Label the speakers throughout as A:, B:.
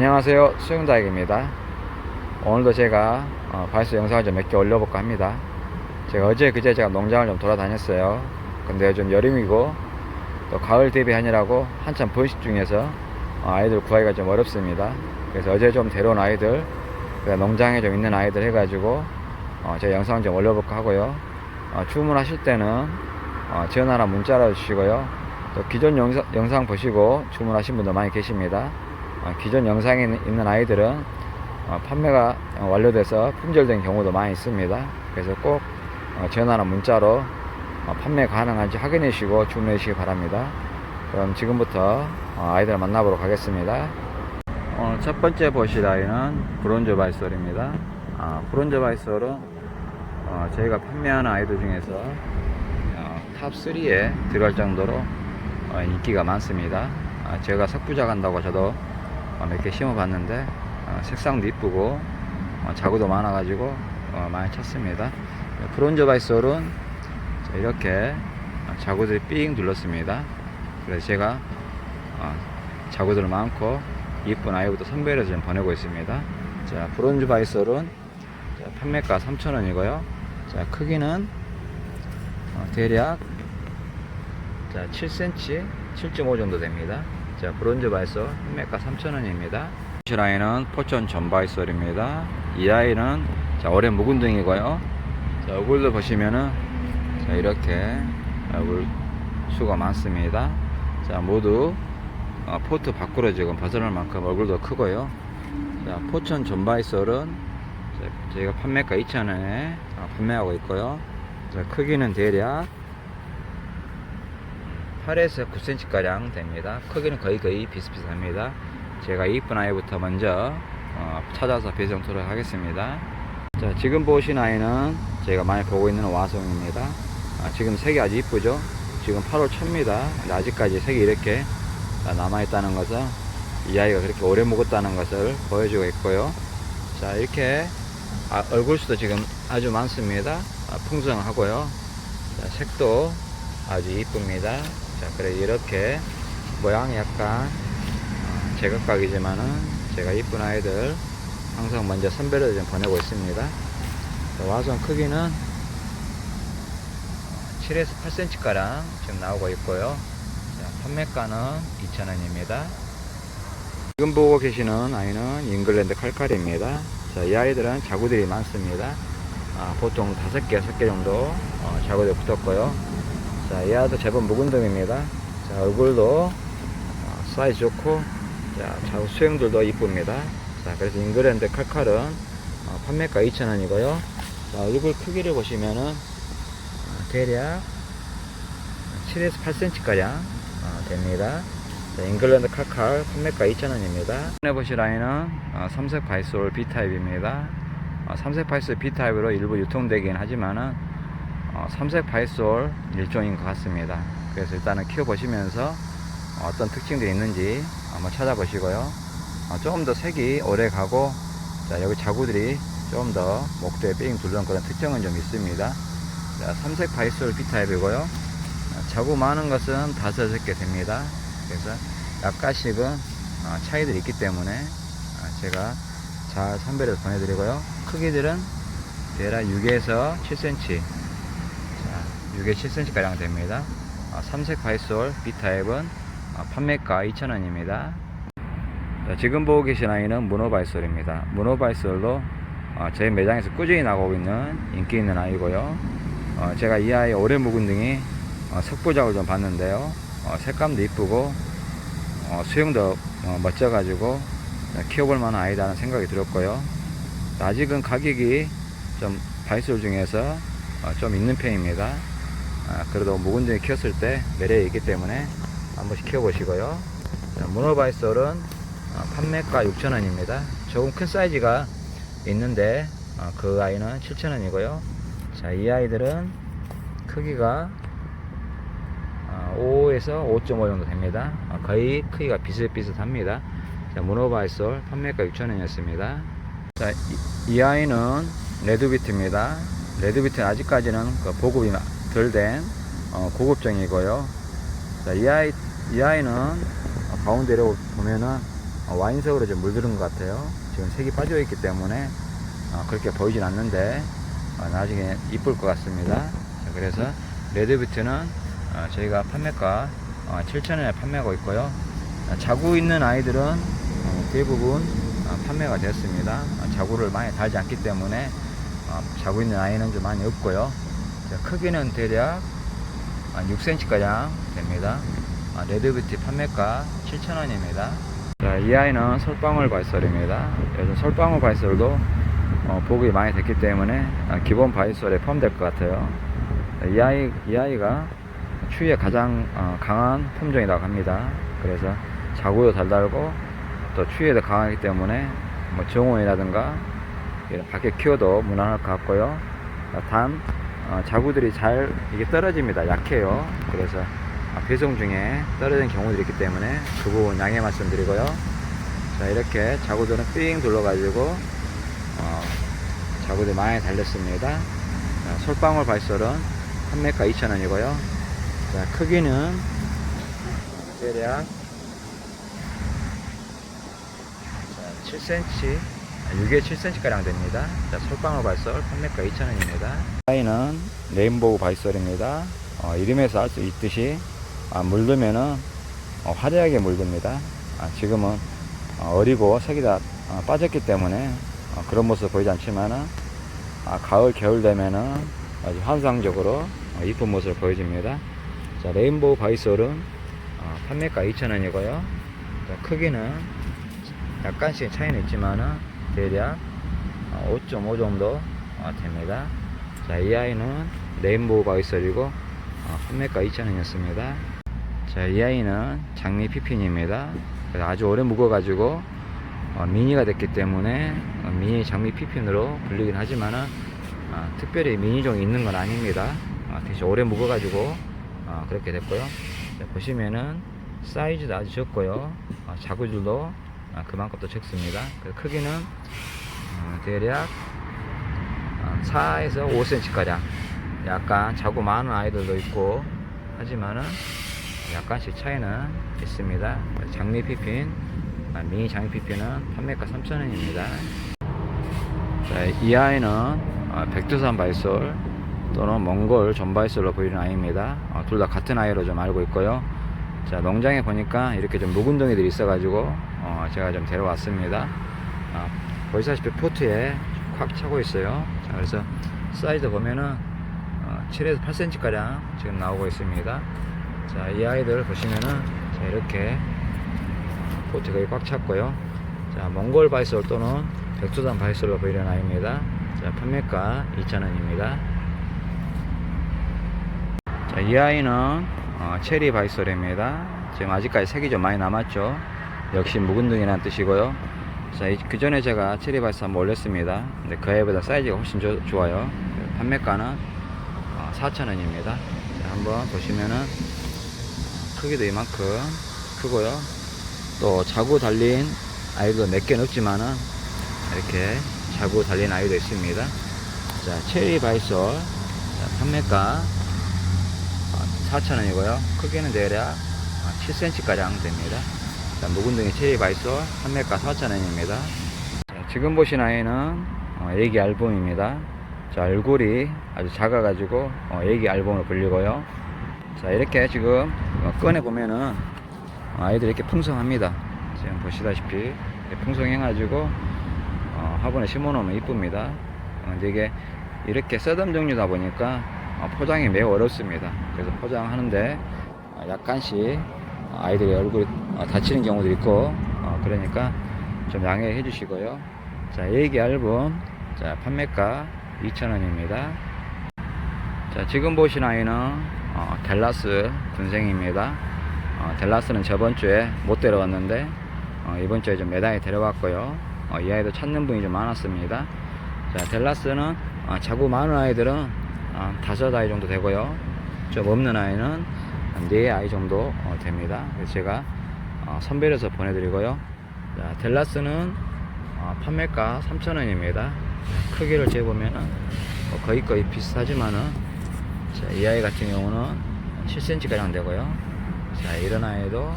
A: 안녕하세요. 수영다익입니다. 오늘도 제가 어, 발수 영상을 좀 몇 개 올려볼까 합니다. 제가 어제 그제 제가 농장을 좀 돌아다녔어요. 근데 요즘 여름이고 또 가을 대비하느라고 한참 번식 중에서 어, 아이들 구하기가 좀 어렵습니다. 그래서 어제 좀 데려온 아이들 그 농장에 좀 있는 아이들 해가지고 어, 제가 영상을 좀 올려볼까 하고요. 어, 주문하실 때는 어, 전화나 문자로 주시고요. 또 기존 영상, 영상 보시고 주문하신 분도 많이 계십니다. 어, 기존 영상에 있는- 아이들은 어, 판매가 어, 완료돼서 품절된 경우도 많이 있습니다. 그래서 꼭 어, 전화나 문자로 어, 판매 가능한지 확인해 주시고 주문해 주시기 바랍니다. 그럼 지금부터 어, 아이들 만나보러 가겠습니다. 오늘 첫 번째 보실 아이는 브론즈 바이솔입니다. 아, 브론즈 바이솔은 어, 저희가 판매하는 아이들 중에서 어, 탑3에 들어갈 정도로 어, 인기가 많습니다. 아, 제가 석부작 한다고 저도 어, 몇 개 심어봤는데 어, 색상도 이쁘고 어, 자구도 많아가지고 어, 많이 찾습니다. 브론즈 바이솔은 자, 이렇게 어, 자구들이 삥 둘렀습니다. 그래서 제가 어, 자구들 많고 이쁜 아이부터 선별해서 좀 보내고 있습니다. 자, 브론즈 바이솔은 자, 판매가 3,000원이고요. 자, 크기는 어, 대략 자, 7cm, 7.5 정도 됩니다. 자, 브론즈 바이솔 판매가 3,000원입니다. 이 라인은 포천 전바이솔입니다. 이 아이는 자, 올해 묵은 등이고요. 자, 얼굴도 보시면은 자, 이렇게 얼굴 수가 많습니다. 자, 모두 어, 포트 밖으로 지금 벗어날 만큼 얼굴도 크고요. 자, 포천 전바이솔은 자, 저희가 판매가 2,000원에 어, 판매하고 있고요. 자, 크기는 대략 8에서 9cm 가량 됩니다. 크기는 거의 거의 비슷비슷합니다. 제가 이쁜 아이부터 먼저 어, 찾아서 배송토록 하겠습니다. 자, 지금 보신 아이는 제가 많이 보고 있는 와송입니다. 아, 지금 색이 아주 이쁘죠? 지금 8월 초입니다. 아직까지 색이 이렇게 남아있다는 것은 이 아이가 그렇게 오래 묵었다는 것을 보여주고 있고요. 자, 이렇게 아, 얼굴수도 지금 아주 많습니다. 아, 풍성하고요. 자, 색도 아주 이쁩니다. 자, 그래 이렇게 모양이 약간 어, 제각각이지만은 제가 이쁜 아이들 항상 먼저 선별해서 좀 보내고 있습니다. 자, 와son 크기는 7에서 8cm 가량 지금 나오고 있고요. 자, 판매가는 2,000원입니다. 지금 보고 계시는 아이는 잉글랜드 칼칼입니다. 자, 이 아이들은 자구들이 많습니다. 아, 보통 5개, 6개 정도 어, 자구들이 붙었고요. 자, 이 아이도 제법 묵은 등입니다. 자, 얼굴도 어, 사이즈 좋고, 자, 좌우 수영들도 이쁩니다. 자, 그래서 잉글랜드 칼칼은 어, 판매가 2,000원이고요. 자, 얼굴 크기를 보시면은 어, 대략 7에서 8cm 가량 어, 됩니다. 자, 잉글랜드 칼칼 판매가 2,000원입니다. 해 보실 아이는 어, 삼색 바이솔 B타입입니다. 어, 삼색 바이솔 B타입으로 일부 유통되긴 하지만은 어, 삼색 바이솔 일종인 것 같습니다. 그래서 일단은 키워보시면서 어떤 특징들이 있는지 한번 찾아보시고요. 어, 조금 더 색이 오래 가고, 자, 여기 자구들이 좀 더 목대에 삥 둘러는 그런 특징은 좀 있습니다. 자, 삼색 바이솔 B타입이고요. 어, 자구 많은 것은 다섯, 개 됩니다. 그래서 약간씩은 어, 차이들이 있기 때문에 어, 제가 잘 선별해서 보내드리고요. 크기들은 대략 6에서 7cm 자, 6에 7cm 가량 됩니다. 아, 삼색 바이솔 B타입은 아, 판매가 2,000원입니다. 지금 보고 계신 아이는 문어 바이솔입니다. 문어 바이솔로 어, 저희 매장에서 꾸준히 나가고 있는 인기 있는 아이고요. 어, 제가 이 아이 오래 묵은 등이 어, 석부작을 좀 봤는데요. 어, 색감도 이쁘고 어, 수영도 어, 멋져가지고 키워볼 만한 아이다는 생각이 들었고요. 아직은 가격이 좀 바이솔 중에서 어, 좀 있는 편입니다. 아, 그래도 묵은 등에 키웠을 때 매력이 있기 때문에 한 번씩 키워보시고요. 자, 문어 바이솔은 어, 판매가 6,000원입니다. 조금 큰 사이즈가 있는데 어, 그 아이는 7,000원이고요. 자, 이 아이들은 크기가 어, 5에서 5.5 정도 됩니다. 어, 거의 크기가 비슷비슷합니다. 자, 문어바이솔 판매가 6,000원이었습니다. 자, 이, 이 아이는 레드비트입니다. 레드비트는 아직까지는 그 보급이 덜된 어, 고급종이고요. 자, 이 아이, 이 아이는 어, 가운데로 보면은 어, 와인색으로 좀 물들은 것 같아요. 지금 색이 빠져 있기 때문에 어, 그렇게 보이진 않는데 어, 나중에 이쁠 것 같습니다. 자, 그래서 레드비트는 어, 저희가 판매가 어, 7,000원에 판매하고 있고요. 어, 자구 있는 아이들은 어, 대부분 어, 판매가 되었습니다. 어, 자구를 많이 달지 않기 때문에 어, 자구 있는 아이는 좀 많이 없고요. 자, 크기는 대략 6cm가량 됩니다. 아, 레드뷰티 판매가 7,000원입니다. 자, 이 아이는 솔방울 바이솔입니다. 요즘 솔방울 바이솔도 어, 보급이 많이 됐기 때문에 아, 기본 바이솔에 포함될 것 같아요. 자, 이 아이, 이 아이가 추위에 가장 어, 강한 품종이라고 합니다. 그래서 자구도 달달고 또 추위에도 강하기 때문에 뭐 정원이라든가 이런 밖에 키워도 무난할 것 같고요. 아, 단 어, 자구들이 잘 이게 떨어집니다. 약해요. 그래서 아, 배송 중에 떨어진 경우들이 있기 때문에 그 부분 양해 말씀드리고요. 자 이렇게 자구들은 삥 둘러가지고 어, 자구들이 많이 달렸습니다. 자, 솔방울 발솔은 판매가 2,000원이고요. 자 크기는 대략 자, 7cm 6에 7cm 가량 됩니다. 자, 솔방울 발솔 판매가 2,000원입니다. 아이는 레인보우 발솔입니다. 어, 이름에서 알 수 있듯이 아, 물들면은 어, 화려하게 물듭니다. 아, 지금은 어, 어리고 색이 다 어, 빠졌기 때문에 어, 그런 모습 보이지 않지만은 아, 가을 겨울 되면은 아주 환상적으로 어, 이쁜 모습을 보여줍니다. 자, 레인보우 바이솔은 어, 판매가 2,000원이고요. 크기는 약간씩 차이는 있지만은 대략 5.5 정도 어, 됩니다. 자, 이 아이는 레인보우 바이솔이고 어, 판매가 2,000원이었습니다. 자, 이 아이는 장미 피핀입니다. 아주 오래 묵어가지고 어, 미니가 됐기 때문에 어, 미니 장미 피핀으로 불리긴 하지만은 어, 특별히 미니종이 있는 건 아닙니다. 어, 대신 오래 묵어가지고 어, 그렇게 됐고요. 자, 보시면은 사이즈도 아주 적고요. 어, 자구줄도 어, 그만큼 또 적습니다. 그 크기는 어, 대략 4에서 5cm 가량 약간 자고 많은 아이들도 있고 하지만은 약간씩 차이는 있습니다. 장미 피핀, 아, 미니 장미 피핀은 판매가 3,000원입니다. 자, 이 아이는 어, 백두산 바이솔 또는 몽골 전바이솔로 보이는 아이입니다. 어, 둘다 같은 아이로 좀 알고 있고요. 자, 농장에 보니까 이렇게 좀 묵은 동이들이 있어가지고 어, 제가 좀 데려왔습니다. 어, 보시다시피 포트에 꽉 차고 있어요. 자, 그래서 사이즈 보면은 어, 7에서 8cm 가량 지금 나오고 있습니다. 자, 이 아이들 보시면은 자, 이렇게 포트 거의 꽉 찼고요. 자, 몽골 바이솔 또는 백두산 바이솔로 보이는 아이입니다. 자, 판매가 2,000원입니다. 자, 이 아이는 어, 체리 바이솔입니다. 지금 아직까지 색이 좀 많이 남았죠. 역시 묵은둥이라는 뜻이고요. 자, 그 전에 제가 체리 바이솔 한번 올렸습니다. 근데 그 애보다 사이즈가 훨씬 조- 좋아요. 판매가는 어, 4,000원입니다. 한번 보시면은 크기도 이만큼 크고요. 또 자구 달린 아이도 몇 개는 없지만은 이렇게 자구 달린 아이도 있습니다. 자, 체리 바이솔 자, 판매가 4,000원이고요. 크기는 대략 7cm 가량 됩니다. 자, 묵은둥이 체리 바이솔 판매가 4,000원입니다. 지금 보신 아이는 어, 애기 앨범입니다. 자, 얼굴이 아주 작아가지고 어, 애기 앨범으로 불리고요. 자, 이렇게 지금 어, 꺼내 보면은 어, 아이들이 이렇게 풍성합니다. 지금 보시다시피 풍성해가지고 어, 화분에 심어놓으면 이쁩니다. 어, 근데 이게 이렇게 써덤 종류다 보니까 어, 포장이 매우 어렵습니다. 그래서 포장하는데 어, 약간씩 아이들의 얼굴이 어, 다치는 경우도 있고 어, 그러니까 좀 양해해 주시고요. 자, 애기 앨범 자, 판매가 2,000원입니다. 자, 지금 보신 아이는 어, 델라스 군생입니다. 어, 델라스는 저번 주에 못 데려왔는데 어, 이번 주에 좀 매달에 데려왔고요. 어, 이 아이도 찾는 분이 좀 많았습니다. 자, 델라스는 어, 자구 많은 아이들은 어, 다섯 아이 정도 되고요. 좀 없는 아이는 한 네 아이 정도 어, 됩니다. 제가 어, 선별해서 보내드리고요. 자, 델라스는 어, 판매가 3,000원입니다. 크기를 재보면은 뭐 거의 거의 비슷하지만은 자, 이 아이 같은 경우는 7cm 가량 되고요. 자, 이런 아이도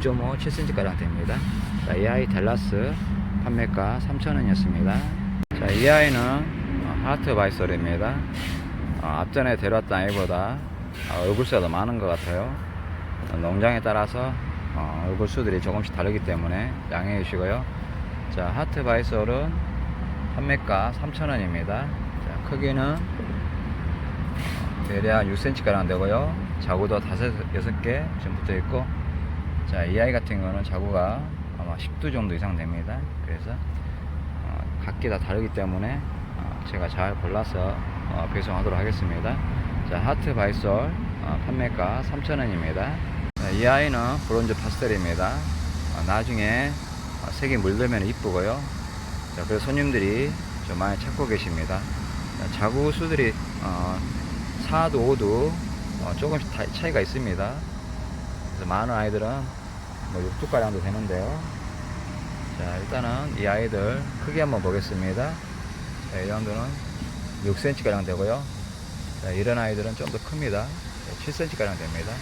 A: 6.5, 7cm가량 됩니다. 자, 이 아이 델라스 판매가 3,000원이었습니다. 자, 이 아이는 어, 하트 바이솔입니다. 어, 앞전에 데려왔던 아이보다 어, 얼굴 수가 더 많은 것 같아요. 어, 농장에 따라서 어, 얼굴 수들이 조금씩 다르기 때문에 양해해 주시고요. 자, 하트 바이솔은 판매가 3,000원입니다. 자, 크기는 대략 6cm가량 되고요. 자구도 5, 6개 지금 붙어 있고, 자, 이 아이 같은 거는 자구가 아마 10도 정도 이상 됩니다. 그래서, 어, 각기 다 다르기 때문에, 어, 제가 잘 골라서 어, 배송하도록 하겠습니다. 자, 하트 바이솔 어, 판매가 3,000원입니다. 이 아이는 브론즈 파스텔입니다. 어, 나중에 어, 색이 물들면 이쁘고요. 자, 그래서 손님들이 좀 많이 찾고 계십니다. 자, 자구 수들이 어, 4도 5도 어, 조금씩 다- 차이가 있습니다. 그래서 많은 아이들은 뭐 6두가량도 되는데요. 자, 일단은 이 아이들 크기 한번 보겠습니다. 자, 이 정도는 6cm가량 되고요. 자, 이런 아이들은 좀 더 큽니다. 7cm가량 됩니다.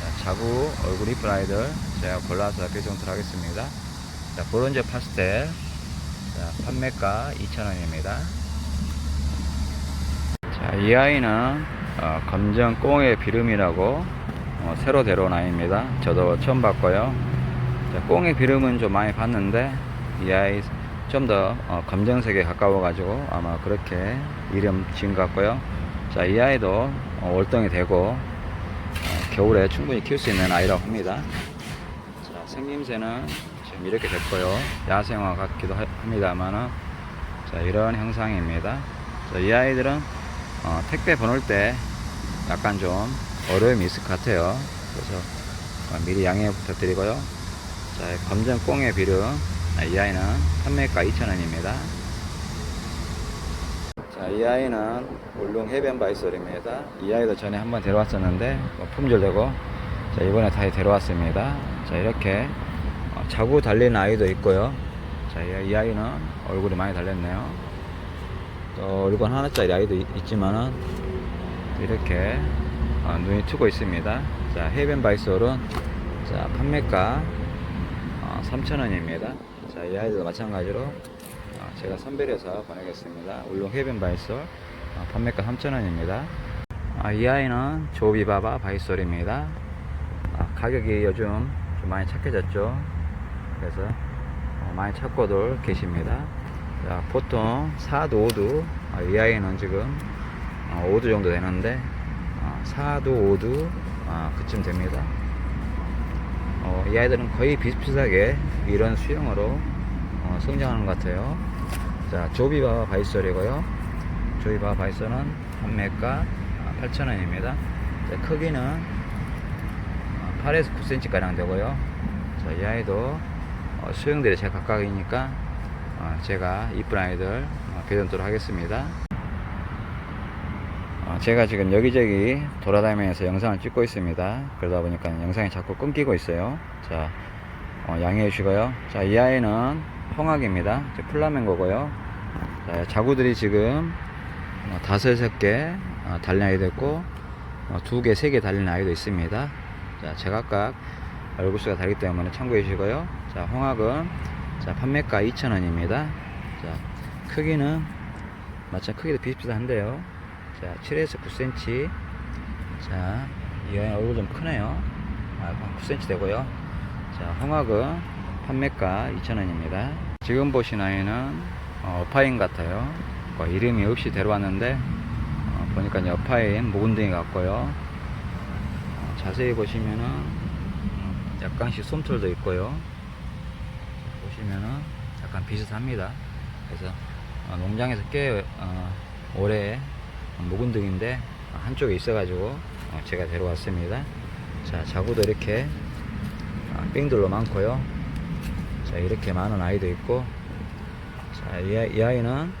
A: 자, 자구 얼굴 이쁜 아이들 제가 골라서 배송을 하겠습니다. 자, 브론즈 파스텔 자, 판매가 2,000원입니다. 자, 이 아이는 어, 검정 꽁의 비름이라고 어, 새로 데려온 아이입니다. 저도 처음 봤고요. 자, 꽁의 비름은 좀 많이 봤는데 이 아이 좀더 어, 검정색에 가까워 가지고 아마 그렇게 이름 지은 것 같고요. 자, 이 아이도 어, 월동이 되고 어, 겨울에 충분히 키울 수 있는 아이라고 합니다. 자, 생김새는 지금 이렇게 됐고요. 야생화 같기도 하- 합니다만은 자, 이런 형상입니다. 자, 이 아이들은 어, 택배 보낼 때 약간 좀 어려움이 있을 것 같아요. 그래서 어, 미리 양해 부탁드리고요. 자, 검정 꽁의 비름 아, 이 아이는 판매가 2,000원입니다. 자, 이 아이는 울릉 해변 바이솔입니다. 이 아이도 전에 한번 데려왔었는데 뭐 품절되고 자, 이번에 다시 데려왔습니다. 자, 이렇게 어, 자구 달린 아이도 있고요. 자, 이, 이 아이는 얼굴이 많이 달렸네요. 또 얼굴 하나짜리 아이도 있, 있지만은 이렇게 어, 눈이 트고 있습니다. 자, 해변 바이솔은 자, 판매가 어, 3,000원입니다. 자, 이 아이도 마찬가지로 어, 제가 선별해서 보내겠습니다. 울릉 해변 바이솔 어, 판매가 3,000원입니다. 아, 이 아이는 조비바바 바이솔입니다. 아, 가격이 요즘 좀 많이 착해졌죠. 그래서 어, 많이 찾고들 계십니다. 자, 보통 4도, 5도, 아, 이 아이는 지금 어, 5도 정도 되는데 어, 4도, 5도 아, 그쯤 됩니다. 어, 이 아이들은 거의 비슷비슷하게 이런 수영으로 어, 성장하는 것 같아요. 자, 조비바 바이솔이고요. 조비바 바이솔은 판매가 8,000원입니다. 크기는 8에서 9cm 가량 되고요. 자, 이 아이도 어, 수영들이 제일 각각이니까 어, 제가 이쁜 아이들 어, 배정토록 하겠습니다. 어, 제가 지금 여기저기 돌아다니면서 영상을 찍고 있습니다. 그러다 보니까 영상이 자꾸 끊기고 있어요. 자, 어, 양해해 주시고요. 자, 이 아이는 홍학입니다. 저 플라멩고고요. 자, 자구들이 지금 어, 다섯, 여섯 개 어, 달린 아이도 있고 어, 두 개, 세 개 달린 아이도 있습니다. 자, 제각각 얼굴 수가 다르기 때문에 참고해 주시고요. 자, 홍학은 자, 판매가 2,000원입니다. 자, 크기는 마찬 크기도 비슷비슷한데요. 자, 7에서 9cm. 자, 이 아이 얼굴 좀 크네요. 아, 한 9cm 되고요. 자, 홍학은 판매가 2,000원입니다. 지금 보신 아이는 어, 파인 같아요. 뭐 이름이 없이 데려왔는데 어, 보니까 여파인 묵은둥이 같고요. 어, 자세히 보시면은 어, 약간씩 솜털도 있고요. 보시면은 약간 비슷합니다. 그래서 어, 농장에서 꽤 어, 오래 묵은둥인데 한쪽에 있어 가지고 어, 제가 데려왔습니다. 자 자구도 이렇게 어, 삥들로 많고요. 자 이렇게 많은 아이도 있고 자 이 아이, 이 아이는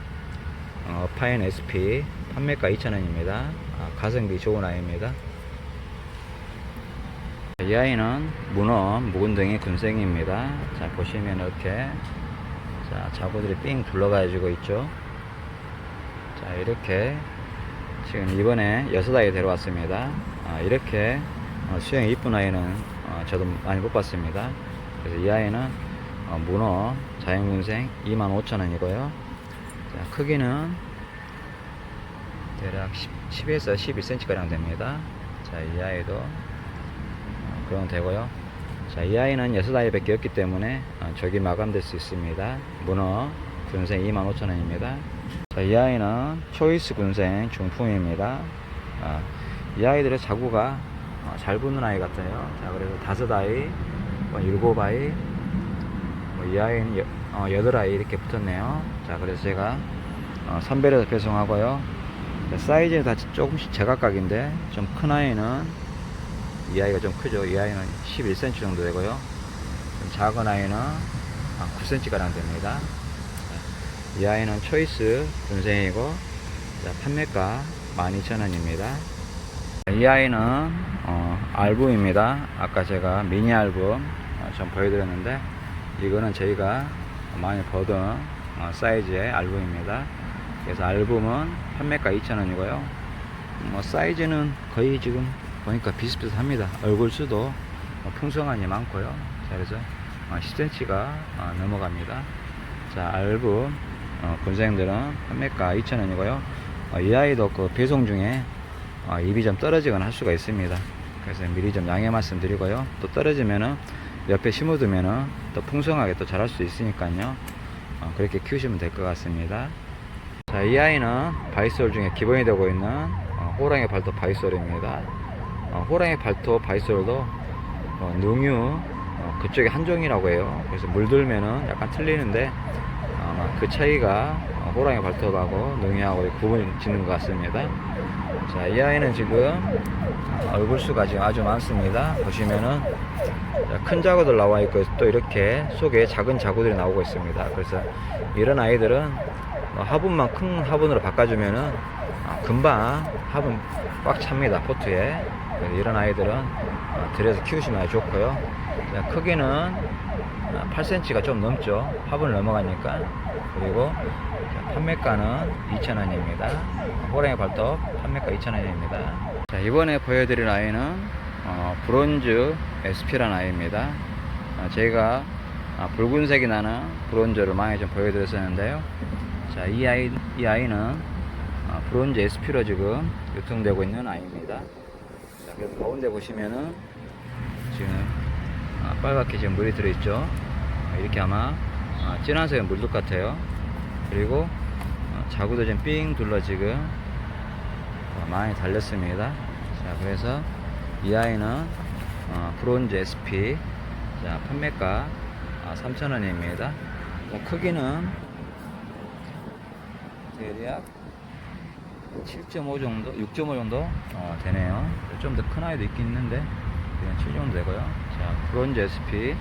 A: 어, 파인 SP 판매가 2,000원입니다. 아, 가성비 좋은 아이입니다. 이 아이는 문어 묵은둥이 군생입니다. 자 보시면 이렇게 자 자구들이 삥 둘러가지고 있죠. 자 이렇게 지금 이번에 여섯 아이 데려왔습니다. 아, 이렇게 어, 수영 이쁜 아이는 어, 어, 저도 많이 못 봤습니다. 그래서 이 아이는 어, 문어 자연군생 25,000원이고요. 자, 크기는 대략 10, 에서 11cm 가량 됩니다. 자, 이 아이도 어, 그러면 되고요. 자, 이 아이는 6아이 밖에 없기 때문에 어, 저기 마감될 수 있습니다. 문어 군생 25,000원입니다. 자, 이 아이는 초이스 군생 중품입니다. 아, 이 아이들의 자구가 어, 잘 붙는 아이 같아요. 자, 그래서 다섯 아이, 뭐 일곱 아이, 뭐이 아이는 여, 어, 여덟 아이 이렇게 붙었네요. 자, 그래서 제가 어, 선별해서 배송하고요. 자, 사이즈는 다 조금씩 제각각인데 좀 큰 아이는 이 아이가 좀 크죠. 이 아이는 11cm 정도 되고요. 좀 작은 아이는 9cm 가량 됩니다. 자, 이 아이는 초이스 분생이고 자, 판매가 12,000원입니다. 이 아이는 어, 알붐입니다. 아까 제가 미니 알붐 어, 좀 보여드렸는데 이거는 저희가 많이 보던 어, 사이즈의 알붐입니다. 그래서 알붐은 판매가 2,000원이고요. 뭐 사이즈는 거의 지금 보니까 비슷비슷합니다. 얼굴 수도 어, 풍성하니 많고요. 자, 그래서 어, 10cm가 넘어갑니다. 자, 알붐 어, 군생들은 판매가 2,000원이고요. 어, 이 아이도 그 배송 중에 어, 입이 좀 떨어지거나 할 수가 있습니다. 그래서 미리 좀 양해 말씀드리고요. 또 떨어지면은 옆에 심어두면은 또 풍성하게 또 자랄 수 있으니까요. 어, 그렇게 키우시면 될 것 같습니다. 자, 이 아이는 바이솔 중에 기본이 되고 있는 어, 호랑이 발톱 바이솔입니다. 어, 호랑이 발톱 바이솔도 어, 능유 어, 그쪽에 한종이라고 해요. 그래서 물들면은 약간 틀리는데 아마 그 차이가 어, 호랑이 발톱하고 능유하고 구분이 짓는 것 같습니다. 자, 이 아이는 지금 얼굴 수가 지금 아주 많습니다. 보시면은 자, 큰 자구들 나와 있고 또 이렇게 속에 작은 자구들이 나오고 있습니다. 그래서 이런 아이들은 뭐 화분만 큰 화분으로 바꿔주면은 아, 금방 화분 꽉 찹니다. 포트에. 이런 아이들은 어, 들여서 키우시면 아주 좋고요. 자, 크기는 8cm가 좀 넘죠. 화분을 넘어가니까. 그리고 자, 판매가는 2,000원입니다. 호랑이 발톱 판매가 2,000원입니다. 자, 이번에 보여드릴 아이는 어, 브론즈 SP라는 아이입니다. 어, 제가 아, 붉은색이 나는 브론즈를 많이 좀 보여드렸었는데요. 자, 이 아이, 이 아이는 아, 브론즈 SP로 지금 유통되고 있는 아이입니다. 자, 가운데 보시면은 지금 아, 빨갛게 지금 물이 들어있죠. 아, 이렇게 아마 아, 진한색의 물독 같아요. 그리고 어, 자구도 좀삥 둘러 지금 어, 많이 달렸습니다. 자, 그래서 이 아이는 어, 브론즈 SP 자, 판매가 아, 3,000원입니다. 크기는 대략 7.5 정도, 6.5 정도 어, 되네요. 좀 더 큰 아이도 있긴 있는데 그냥 7 정도 되고요. 자, 브론즈 SP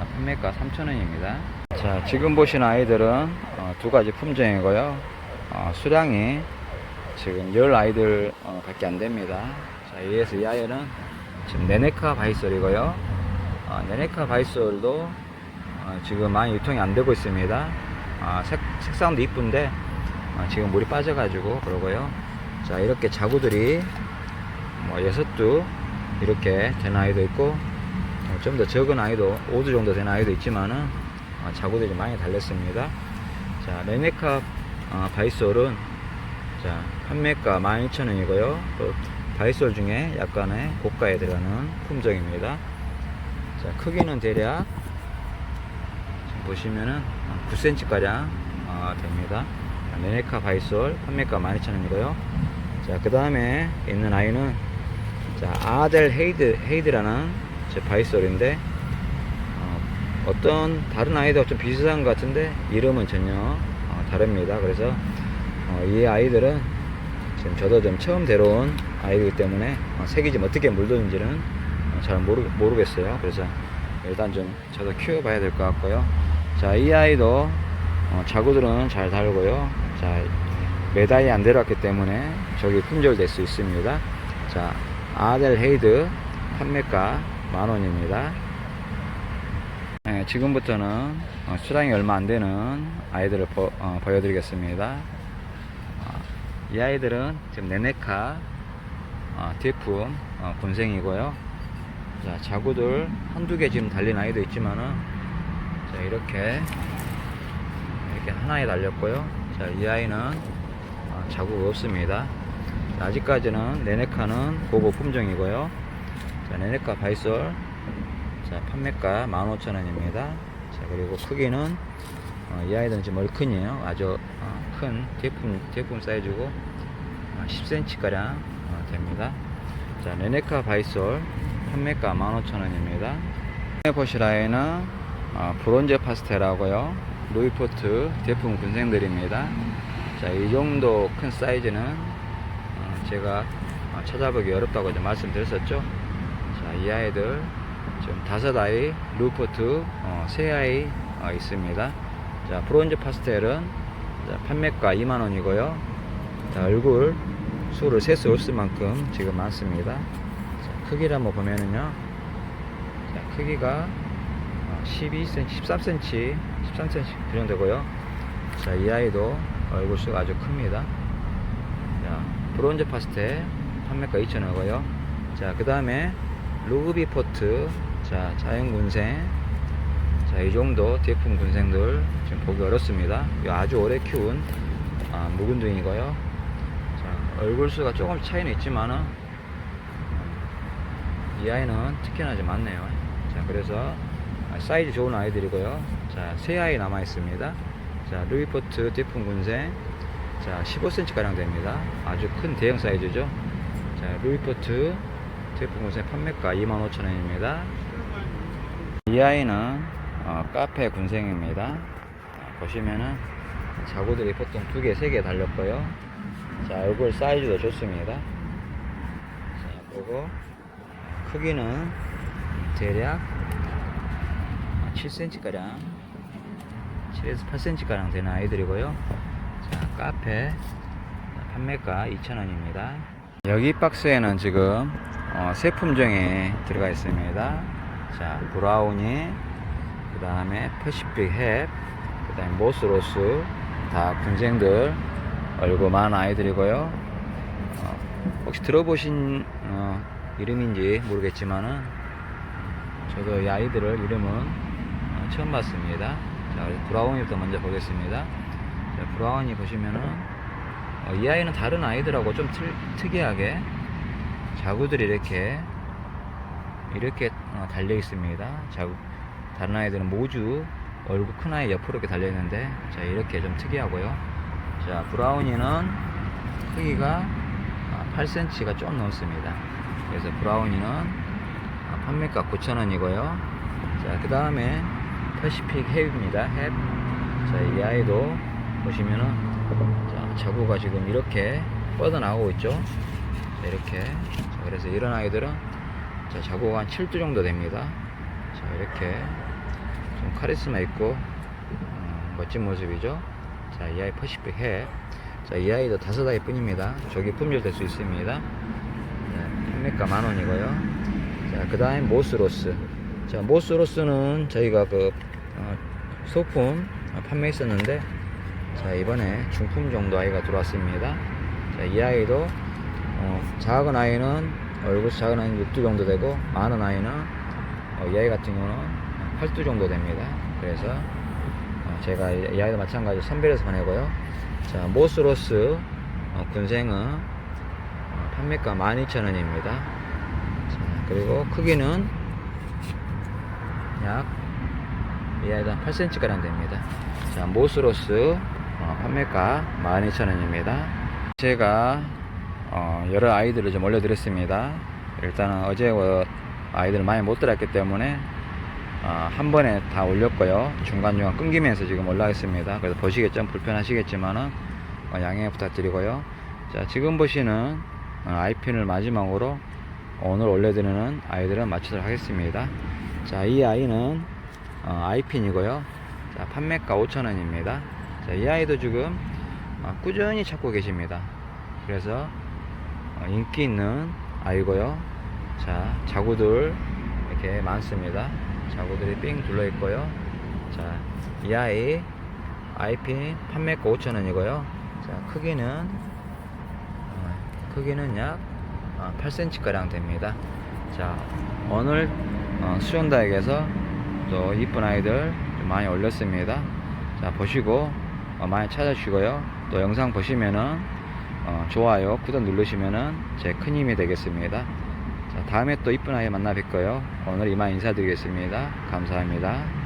A: 아, 판매가 3,000원입니다. 자, 지금 보신 아이들은 어, 두 가지 품종이고요. 어, 수량이 지금 열 아이들 어, 밖에 안 됩니다. 자, 이에서 이 아이는 지금 네네카 바이솔이고요. 어, 네네카 바이솔도 어, 지금 많이 유통이 안 되고 있습니다. 아, 색, 색상도 이쁜데 어, 지금 물이 빠져가지고 그러고요. 자, 이렇게 자구들이 뭐 여섯 두 이렇게 된 아이도 있고 어, 좀더 적은 아이도 5두 정도 된 아이도 있지만은 어, 자구들이 많이 달렸습니다. 자, 레네카 어, 바이솔은 자, 판매가 12,000원이고요. 또 바이솔 중에 약간의 고가에 들어가는 품종입니다. 자, 크기는 대략 보시면은 9cm 가량 어, 됩니다. 자, 레네카 바이솔 판매가 12,000원이고요. 자, 그 다음에 있는 아이는 자, 아델 헤이드 헤이드라는 제 바이솔인데 어, 떤 다른 아이들과 좀 비슷한 것 같은데 이름은 전혀 어, 다릅니다. 그래서 어, 이 아이들은 지금 저도 좀 처음 데려온 아이이기 때문에 어, 색이 좀 어떻게 물드는지는 어, 잘 모르, 모르겠어요. 그래서 일단 좀 저도 키워봐야 될 것 같고요. 자, 이 아이도 어, 자구들은 잘 달고요. 자, 메다이 안 데려왔기 때문에 저기 품절될 수 있습니다. 자, 아델 헤이드 판매가 만 원입니다. 네, 지금부터는 어, 수량이 얼마 안 되는 아이들을 보, 여드리겠습니다 이 아이들은 지금 네네카 어, 제품 어, 군생이고요. 자, 자구들 한두 개 지금 달린 아이도 있지만은, 자, 이렇게, 이렇게 하나에 달렸고요. 자, 이 아이는 어, 자국 없습니다. 자, 아직까지는 네네카는 고급 품종이고요. 자, 네네카 바이솔. 자, 판매가 15,000원입니다. 자, 그리고 크기는, 어, 이 아이들은 지금 얼큰이에요. 아주 어, 큰 대품, 대품 사이즈고, 10cm가량 어, 됩니다. 자, 네네카 바이솔 판매가 15,000원입니다. 보시라에는 어, 브론즈 파스텔하고요. 루이포트 제품 군생들입니다. 자, 이 정도 큰 사이즈는 어, 제가 어, 찾아보기 어렵다고 이제 말씀드렸었죠. 자, 이 아이들 지금 다섯 아이, 루이포트 어, 세 아이 어, 있습니다. 자, 브론즈 파스텔은 자, 판매가 2만 원이고요. 자, 얼굴 수를 셀 수 없을 만큼 지금 많습니다. 자, 크기를 한번 보면은요. 자, 크기가 12cm, 13cm, 13cm 그 정도고요. 자, 이 아이도 얼굴 수가 아주 큽니다. 자, 브론즈 파스텔 판매가 2,000원이고요. 자, 그 다음에 루비 포트, 자, 자연 군생. 자, 이 정도 제품 군생들 지금 보기 어렵습니다. 아주 오래 키운 아, 묵은둥이고요. 자, 얼굴 수가 조금 차이는 있지만은 이 아이는 특히나 좀 많네요. 자, 그래서 사이즈 좋은 아이들이고요. 자, 세 아이 남아 있습니다. 자, 루이포트 제품 군생. 자, 15cm 가량 됩니다. 아주 큰 대형 사이즈죠. 자, 루이포트 제품 군생 판매가 25,000원입니다. 이 아이는 어, 카페 군생입니다. 자, 보시면은 자구들이 보통 두 개, 세 개 달렸고요. 자, 얼굴 사이즈도 좋습니다. 자, 그리고 크기는 대략 7cm가량 7에서 8cm가량 되는 아이들이고요. 자, 카페 판매가 2,000원입니다. 여기 박스에는 지금 어, 세 품종이 들어가 있습니다. 자, 브라우니, 그 다음에 퍼시픽 햅, 그 다음에 모스로스, 다 군생들 얼굴 많은 아이들이고요. 어, 혹시 들어보신 어, 이름인지 모르겠지만은 저도 이 아이들을 이름은 어, 처음 봤습니다. 자, 우리 브라운이부터 먼저 보겠습니다. 자, 브라운이 보시면은 어, 이 아이는 다른 아이들하고 좀 틀, 특이하게 자구들이 이렇게 이렇게 어, 달려 있습니다. 자구 다른 아이들은 모주 얼굴 큰 아이 옆으로 이렇게 달려 있는데 자 이렇게 좀 특이하고요. 자 브라운이는 크기가 8cm가 좀 넘습니다. 그래서 브라운이는 아, 판매가 9,000원이고요. 자, 그 다음에 퍼시픽 햅입니다. 햅. 자, 이 아이도 보시면은 자, 자구가 지금 이렇게 뻗어나오고 있죠. 자, 이렇게. 자, 그래서 이런 아이들은 자, 자구가 한 7두 정도 됩니다. 자, 이렇게 좀 카리스마 있고 음, 멋진 모습이죠. 자, 이 아이 퍼시픽 햅. 자, 이 아이도 다섯 아이 뿐입니다. 저기 품절될 수 있습니다. 네, 판매가 만 원이고요. 자, 그 다음에 모스로스. 자, 모스로스는 저희가 그, 어, 소품 어, 판매했었는데, 자, 이번에 중품 정도 아이가 들어왔습니다. 자, 이 아이도, 어, 작은 아이는, 얼굴 작은 아이는 6두 정도 되고, 많은 아이는, 어, 이 아이 같은 경우는 8두 정도 됩니다. 그래서, 어, 제가 이 아이도 마찬가지로 선별해서 보내고요. 자, 모스로스, 어, 군생은, 어, 판매가 12,000원입니다. 자, 그리고 크기는 약, 이 아이도 한 8cm가량 됩니다. 자, 모스로스, 어, 판매가 12,000원입니다. 제가, 어, 여러 아이들을 좀 올려드렸습니다. 일단은 어제 어, 아이들을 많이 못 들었기 때문에, 어, 한 번에 다 올렸고요. 중간중간 끊기면서 지금 올라 있습니다. 그래서 보시기 좀 불편하시겠지만은, 어, 양해 부탁드리고요. 자, 지금 보시는 어, 아이핀을 마지막으로 오늘 올려드리는 아이들은 마치도록 하겠습니다. 자, 이 아이는 어, 아이핀이고요. 자, 판매가 5,000원입니다. 자, 이 아이도 지금 어, 꾸준히 찾고 계십니다. 그래서 어, 인기 있는 아이고요. 자, 자구들 이렇게 많습니다. 자구들이 삥 둘러 있고요. 자, 이 아이 아이핀 판매가 5,000원이고요. 자, 크기는 어, 크기는 약 8cm 가량 됩니다. 자, 오늘 어, 수영다에게서 또 이쁜 아이들 좀 많이 올렸습니다. 자, 보시고 어, 많이 찾아주시고요. 또 영상 보시면은 어, 좋아요, 구독 누르시면은 제 큰 힘이 되겠습니다. 자, 다음에 또 이쁜 아이 만나 뵐 거요. 오늘 이만 인사드리겠습니다. 감사합니다.